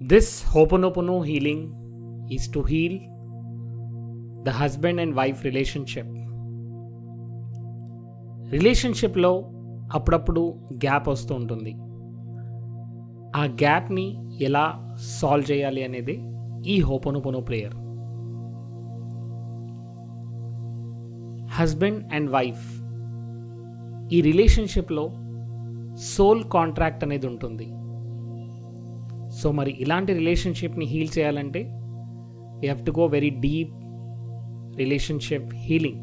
This Hoponopono healing is to heal the husband and wife relationship. రిలేషన్షిప్లో అప్పుడప్పుడు gap వస్తూ ఉంటుంది. ఆ గ్యాప్ని ఎలా సాల్వ్ చేయాలి అనేది ఈ ho'oponopono prayer husband and wife ఈ రిలేషన్షిప్లో సోల్ కాంట్రాక్ట్ అనేది ఉంటుంది. సో మరి ఇలాంటి రిలేషన్షిప్ని హీల్ చేయాలంటే you have to go very deep relationship healing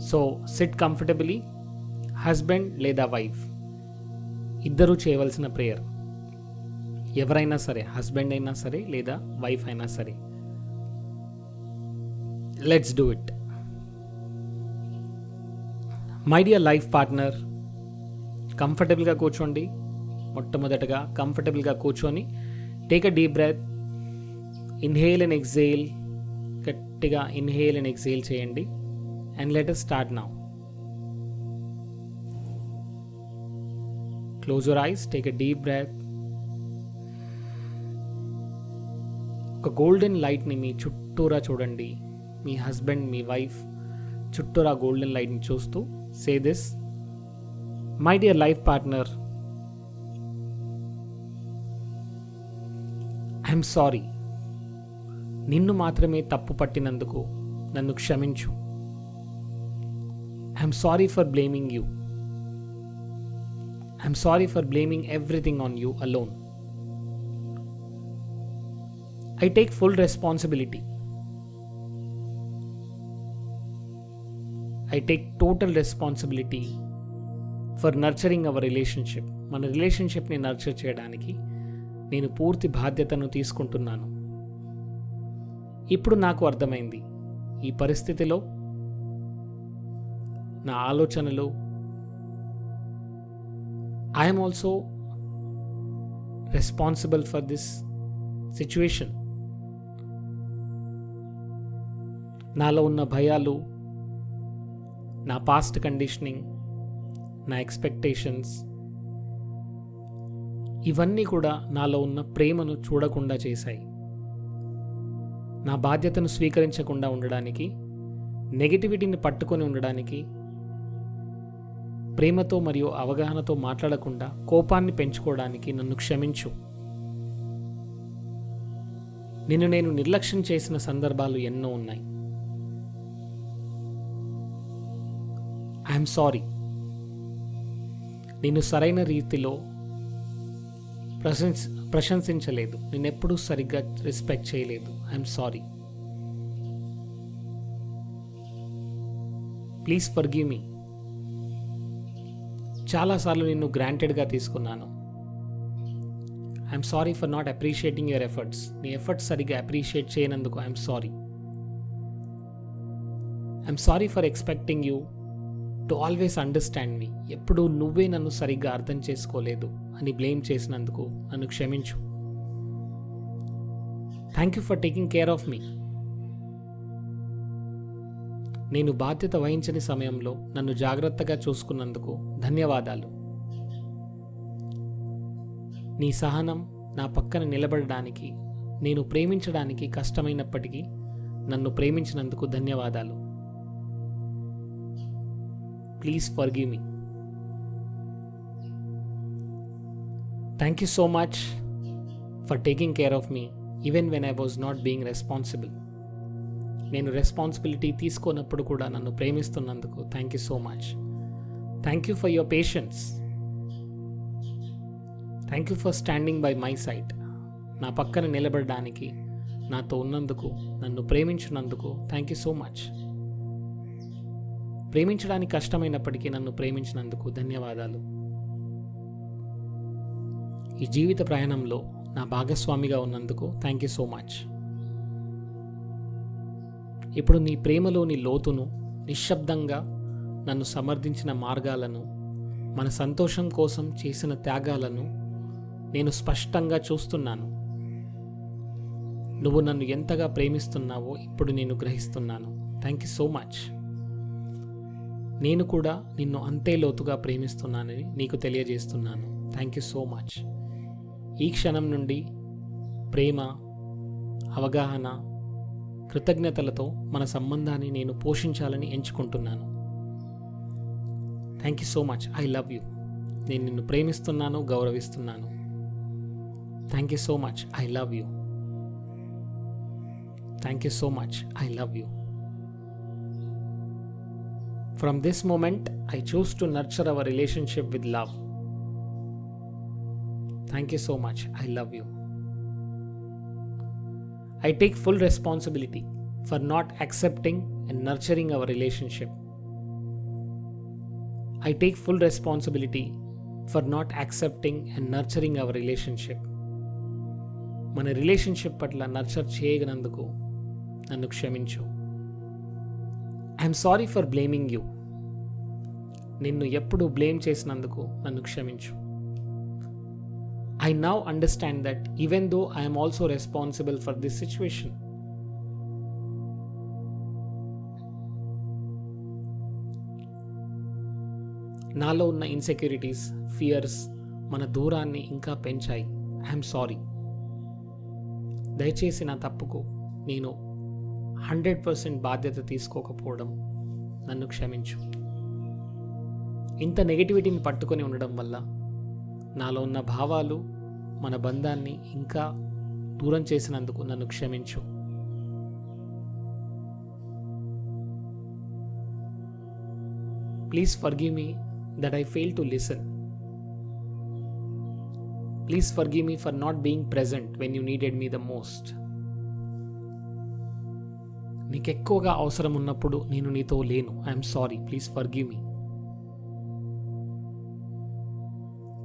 so sit comfortably husband లేదా వైఫ్ ఇద్దరూ చేయవలసిన ప్రేయర్ ఎవరైనా సరే హస్బెండ్ అయినా సరే లేదా వైఫ్ అయినా సరే let's do it my dear life partner కంఫర్టబుల్గా కూర్చోండి. మొట్టమొదటగా కంఫర్టబుల్గా కూర్చొని take a deep breath inhale and exhale గట్టిగా ఇన్హేల్ అండ్ ఎక్సేల్ చేయండి. And let start now close your eyes take a deep breath ఒక గోల్డెన్ లైట్ని మీ చుట్టూరా చూడండి. మీ హస్బెండ్ మీ వైఫ్ చుట్టూరా గోల్డెన్ లైట్ని చూస్తూ say this my dear life partner I'm sorry. నిన్ను మాత్రమే తప్పు పట్టినందుకు నన్ను క్షమించు. I'm sorry for blaming you. I'm sorry for blaming everything on you alone. I take full responsibility. I take total responsibility for nurturing our relationship. మన రిలేషన్షిప్ని nurture చేయడానికి నేను పూర్తి బాధ్యతను తీసుకుంటున్నాను. ఇప్పుడు నాకు అర్థమైంది. ఈ పరిస్థితిలో నా ఆలోచనలు I'm also responsible for this situation నాలో ఉన్న భయాలు నా పాస్ట్ కండిషనింగ్ నా ఎక్స్పెక్టేషన్స్ ఇవన్నీ కూడా నాలో ఉన్న ప్రేమను చూడకుండా చేశాయి. నా బాధ్యతను స్వీకరించకుండా ఉండడానికి నెగిటివిటీని పట్టుకొని ఉండడానికి ప్రేమతో మరియు అవగాహనతో మాట్లాడకుండా కోపాన్ని పెంచుకోవడానికి నన్ను క్షమించు. నిన్ను నేను నిర్లక్ష్యం చేసిన సందర్భాలు ఎన్నో ఉన్నాయి. I'm sorry. నిన్ను సరైన రీతిలో ప్రశంస ప్రశంసించలేదు. నేనెప్పుడూ సరిగ్గా రెస్పెక్ట్ చేయలేదు. I'm sorry please forgive me చాలాసార్లు నిన్ను గ్రాంటెడ్గా తీసుకున్నాను. I'm sorry for not appreciating your efforts నీ ఎఫర్ట్స్ సరిగ్గా appreciate చేయనందుకు I'm sorry I'm sorry for expecting you to always understand me ఎప్పుడు నువ్వే నన్ను సరిగ్గా అర్థం చేసుకోలేదు. అని బ్లేమ్ చేసినందుకు నన్ను క్షమించు. Thank you for taking care of me నేను బాధ్యత వహించని సమయంలో నన్ను జాగ్రత్తగా చూసుకున్నందుకు ధన్యవాదాలు. నీ సహనం నా పక్కన నిలబడడానికి నేను ప్రేమించడానికి కష్టమైనప్పటికీ నన్ను ప్రేమించినందుకు ధన్యవాదాలు. Please forgive me thank you so much for taking care of me even when I was not being responsible నేను రెస్పాన్సిబిలిటీ తీసుకోనప్పుడు కూడా నన్ను ప్రేమిస్తున్నందుకు thank you so much thank you for your patience thank you for standing by my side నా పక్కన నిలబడడానికి నాతో ఉన్నందుకు నన్ను ప్రేమించినందుకు థ్యాంక్ యూ సో మచ్ ప్రేమించడానికి కష్టమైనప్పటికీ నన్ను ప్రేమించినందుకు ధన్యవాదాలు. ఈ జీవిత ప్రయాణంలో నా భాగస్వామిగా ఉన్నందుకు థ్యాంక్ యూ సో మచ్ ఇప్పుడు నీ ప్రేమలోని లోతును నిశ్శబ్దంగా నన్ను సమర్థించిన మార్గాలను మన సంతోషం కోసం చేసిన త్యాగాలను నేను స్పష్టంగా చూస్తున్నాను. నువ్వు నన్ను ఎంతగా ప్రేమిస్తున్నావో ఇప్పుడు నేను గ్రహిస్తున్నాను. థ్యాంక్ యూ సో మచ్ నేను కూడా నిన్ను అంతే లోతుగా ప్రేమిస్తున్నానని నీకు తెలియజేస్తున్నాను. థ్యాంక్ యూ సో మచ్ ఈ క్షణం నుండి ప్రేమ అవగాహన కృతజ్ఞతలతో మన సంబంధాన్ని నేను పోషించాలని ఎంచుకుంటున్నాను. Thank you so much I love you నేను నిన్ను ప్రేమిస్తున్నాను గౌరవిస్తున్నాను. Thank you so much I love you thank you so much I love you from this moment I choose to nurture our relationship with love thank you so much I love you I take full responsibility for not accepting and nurturing our relationship I take full responsibility for not accepting and nurturing our relationship మన relationship పట్ల nurture చేయగినందుకు నన్ను క్షమించు. I'm sorry for blaming you నిన్ను ఎప్పుడు blame చేసినందుకు నన్ను క్షమించు. I now understand that even though I am also responsible for this situation, నాలో ఉన్న ఇన్సెక్యూరిటీస్ ఫియర్స్ మన దూరాన్ని ఇంకా పెంచాయి. ఐఎమ్ సారీ దయచేసి నా తప్పుకు నేను హండ్రెడ్ పర్సెంట్ బాధ్యత తీసుకోకపోవడం నన్ను క్షమించు. ఇంత నెగిటివిటీని పట్టుకొని ఉండడం వల్ల నాలో ఉన్న భావాలు మన బంధాన్ని ఇంకా దూరం చేసినందుకు నన్ను క్షమించు. Please forgive me that I fail to listen please forgive me for not being present when you needed me the most నీకు ఎక్కువగా అవసరం ఉన్నప్పుడు నేను నీతో లేను. I'm sorry please forgive me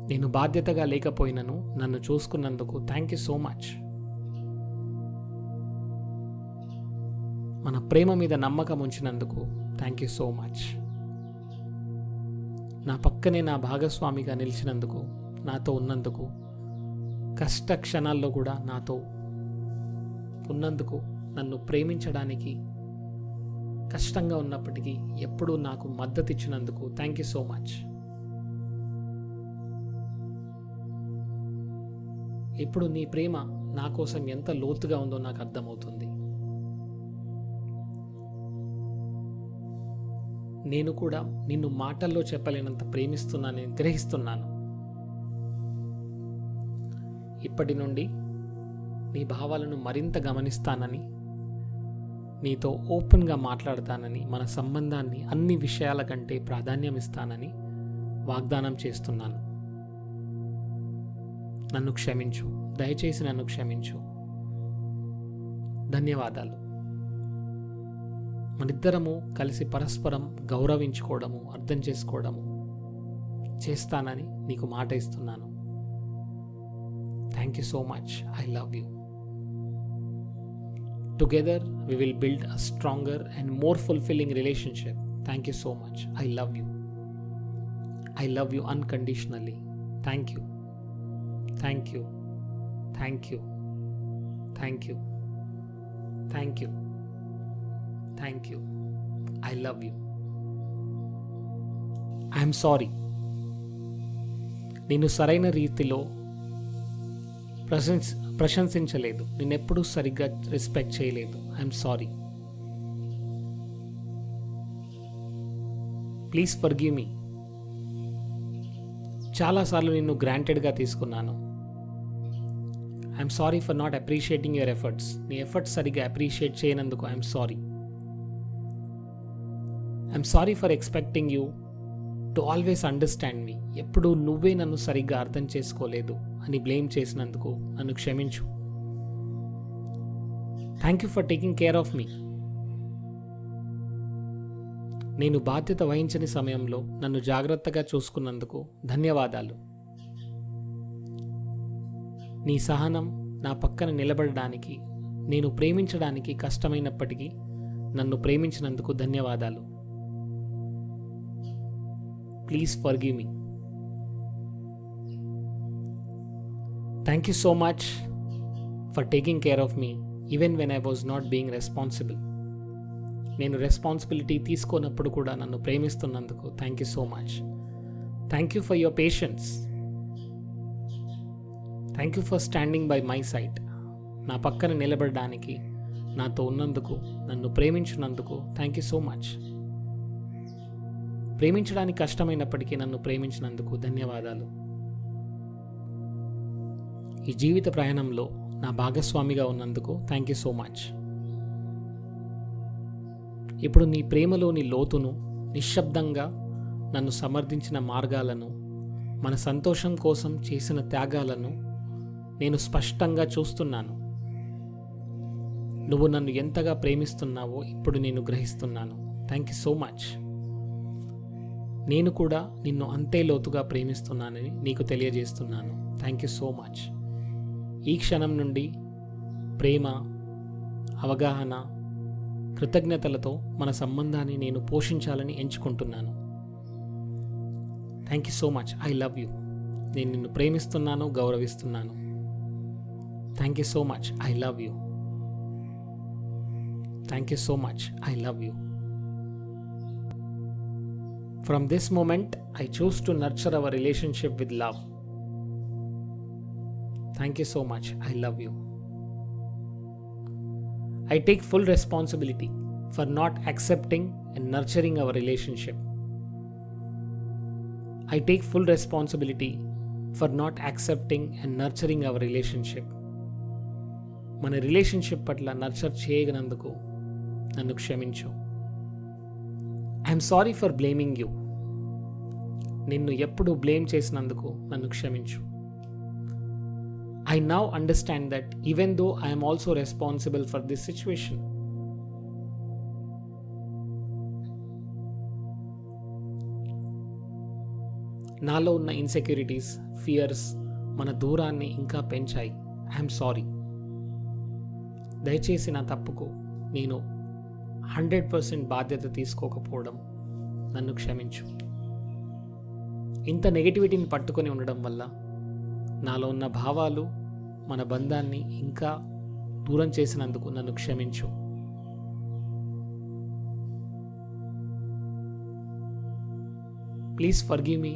నేను బాధ్యతగా లేకపోయినను నన్ను చూసుకున్నందుకు థ్యాంక్ యూ సో మచ్ మన ప్రేమ మీద నమ్మకం ఉంచినందుకు థ్యాంక్ యూ సో మచ్ నా పక్కనే నా భాగస్వామిగా నిలిచినందుకు నాతో ఉన్నందుకు కష్ట క్షణాల్లో కూడా నాతో ఉన్నందుకు నన్ను ప్రేమించడానికి కష్టంగా ఉన్నప్పటికీ ఎప్పుడూ నాకు మద్దతు ఇచ్చినందుకు థ్యాంక్ యూ సో మచ్ ఇప్పుడు నీ ప్రేమ నా కోసం ఎంత లోతుగా ఉందో నాకు అర్థమవుతుంది. నేను కూడా నిన్ను మాటల్లో చెప్పలేనంత ప్రేమిస్తున్నానని గ్రహిస్తున్నాను ఇప్పటి నుండి నీ భావాలను మరింత గమనిస్తానని నీతో ఓపెన్గా మాట్లాడతానని మన సంబంధాన్ని అన్ని విషయాల కంటే ప్రాధాన్యం ఇస్తానని వాగ్దానం చేస్తున్నాను. నన్ను క్షమించు. దయచేసి నన్ను క్షమించు. ధన్యవాదాలు. మనిద్దరము కలిసి పరస్పరం గౌరవించుకోవడము అర్థం చేసుకోవడము చేస్తానని నీకు మాట ఇస్తున్నాను. Thank you so much. I love you. Together we will build a stronger and more fulfilling relationship thank you so much I love you I love you unconditionally thank you thank you thank you thank you thank you thank you I love you I'm sorry నేను సరైన రీతిలో ప్రశంస ప్రశంసించలేదు. నేనెప్పుడూ సరిగ్గా respect చేయలేదు. I'm sorry please forgive me చాలాసార్లు నిన్ను గ్రాంటెడ్గా తీసుకున్నాను. I'm sorry for not appreciating your efforts నీ ఎఫర్ట్స్ సరిగ్గా appreciate చేయనందుకు I'm sorry I'm sorry for expecting you to always understand me ఎప్పుడు నువ్వే నన్ను సరిగ్గా అర్థం చేసుకోలేదు అని బ్లేమ్ చేసినందుకు నన్ను క్షమించు. Thank you for taking care of me నేను బాధ్యత వహించని సమయంలో నన్ను జాగ్రత్తగా చూసుకున్నందుకు ధన్యవాదాలు. నీ సహనం నా పక్కన నిలబడడానికి నేను ప్రేమించడానికి కష్టమైనప్పటికీ నన్ను ప్రేమించినందుకు ధన్యవాదాలు. Please forgive me thank you so much for taking care of me even when I was not being responsible నేను రెస్పాన్సిబిలిటీ తీసుకోనప్పుడు కూడా నన్ను ప్రేమిస్తున్నందుకు thank you so much thank you for your patience thank you for standing by my side నా పక్కన నిలబడడానికి నాతో ఉన్నందుకు నన్ను ప్రేమించినందుకు థ్యాంక్ యూ సో మచ్ ప్రేమించడానికి కష్టమైనప్పటికీ నన్ను ప్రేమించినందుకు ధన్యవాదాలు. ఈ జీవిత ప్రయాణంలో నా భాగస్వామిగా ఉన్నందుకు థ్యాంక్ యూ సో మచ్ ఇప్పుడు నీ ప్రేమలోని లోతును నిశ్శబ్దంగా నన్ను సమర్థించిన మార్గాలను మన సంతోషం కోసం చేసిన త్యాగాలను నేను స్పష్టంగా చూస్తున్నాను. నువ్వు నన్ను ఎంతగా ప్రేమిస్తున్నావో ఇప్పుడు నేను గ్రహిస్తున్నాను. థ్యాంక్ యూ సో మచ్ నేను కూడా నిన్ను అంతే లోతుగా ప్రేమిస్తున్నానని నీకు తెలియజేస్తున్నాను. థ్యాంక్ యూ సో మచ్ ఈ క్షణం నుండి ప్రేమ అవగాహన కృతజ్ఞతలతో మన సంబంధాన్ని నేను పోషించాలని ఎంచుకుంటున్నాను. Thank you so much I love you నేను నిన్ను ప్రేమిస్తున్నాను గౌరవిస్తున్నాను. Thank you so much. I love you. Thank you so much. I love you. From this moment, I choose to nurture our relationship with love. Thank you so much. I love you. I take full responsibility for not accepting and nurturing our relationship. I take full responsibility for not accepting and nurturing our relationship. మన relationship పట్ల nurture చేయగనందుకు నన్ను క్షమించు. I'm sorry for blaming you నిన్ను ఎప్పుడు blame చేసినందుకు నన్ను క్షమించు. I now understand that even though I'm also responsible for this situation నాలో ఉన్న ఇన్సెక్యూరిటీస్ ఫియర్స్ మన దూరాన్ని ఇంకా పెంచాయి. ఐఎమ్ సారీ దయచేసి నా తప్పుకు నేను హండ్రెడ్ పర్సెంట్ బాధ్యత తీసుకోకపోవడం నన్ను క్షమించు. ఇంత నెగిటివిటీని పట్టుకొని ఉండడం వల్ల నాలో ఉన్న భావాలు మన బంధాన్ని ఇంకా దూరం చేసినందుకు నన్ను క్షమించు. Please forgive me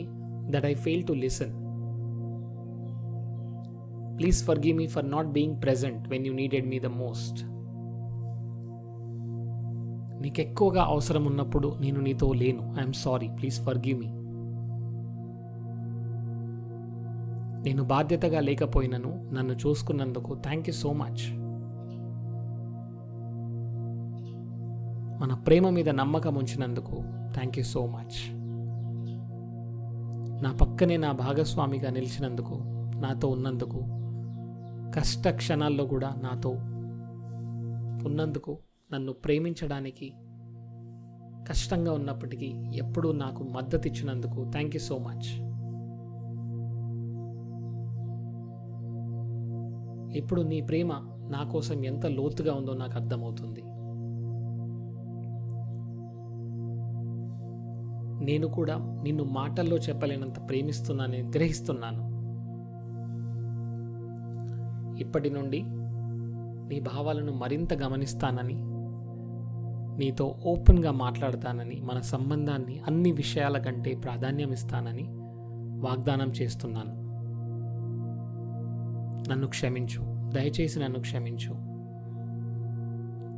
that I fail to listen please forgive me for not being present when you needed me the most నీకు ఎక్కువగా అవసరం ఉన్నప్పుడు నేను నీతో లేను. I'm sorry please forgive me నేను బాధ్యతగా లేకపోయినను నన్ను చూసుకున్నందుకు థ్యాంక్ యూ సో మచ్ మన ప్రేమ మీద నమ్మకం ఉంచినందుకు థ్యాంక్ యూ సో మచ్ నా పక్కనే నా భాగస్వామిగా నిలిచినందుకు నాతో ఉన్నందుకు కష్ట క్షణాల్లో కూడా నాతో ఉన్నందుకు నన్ను ప్రేమించడానికి కష్టంగా ఉన్నప్పటికీ ఎప్పుడూ నాకు మద్దతు ఇచ్చినందుకు థ్యాంక్ యూ సో మచ్ ఇప్పుడు నీ ప్రేమ నా కోసం ఎంత లోతుగా ఉందో నాకు అర్థమవుతుంది. నేను కూడా నిన్ను మాటల్లో చెప్పలేనంత ప్రేమిస్తున్నానని గ్రహిస్తున్నాను ఇప్పటి నుండి నీ భావాలను మరింత గమనిస్తానని నీతో ఓపెన్గా మాట్లాడతానని మన సంబంధాన్ని అన్ని విషయాల కంటే ప్రాధాన్యం ఇస్తానని వాగ్దానం చేస్తున్నాను. నన్ను క్షమించు. దయచేసి నన్ను క్షమించు.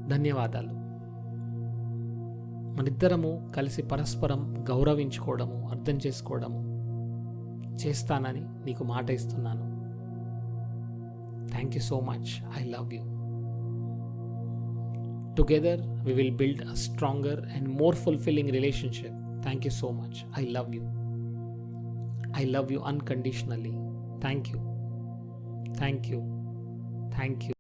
ధన్యవాదాలు. మనిద్దరము కలిసి పరస్పరం గౌరవించుకోవడము అర్థం చేసుకోవడము చేస్తానని నీకు మాట ఇస్తున్నాను. Thank you so much. I love you. Together, we will build a stronger and more fulfilling relationship. Thank you so much. I love you. I love you unconditionally. Thank you. Thank you. Thank you.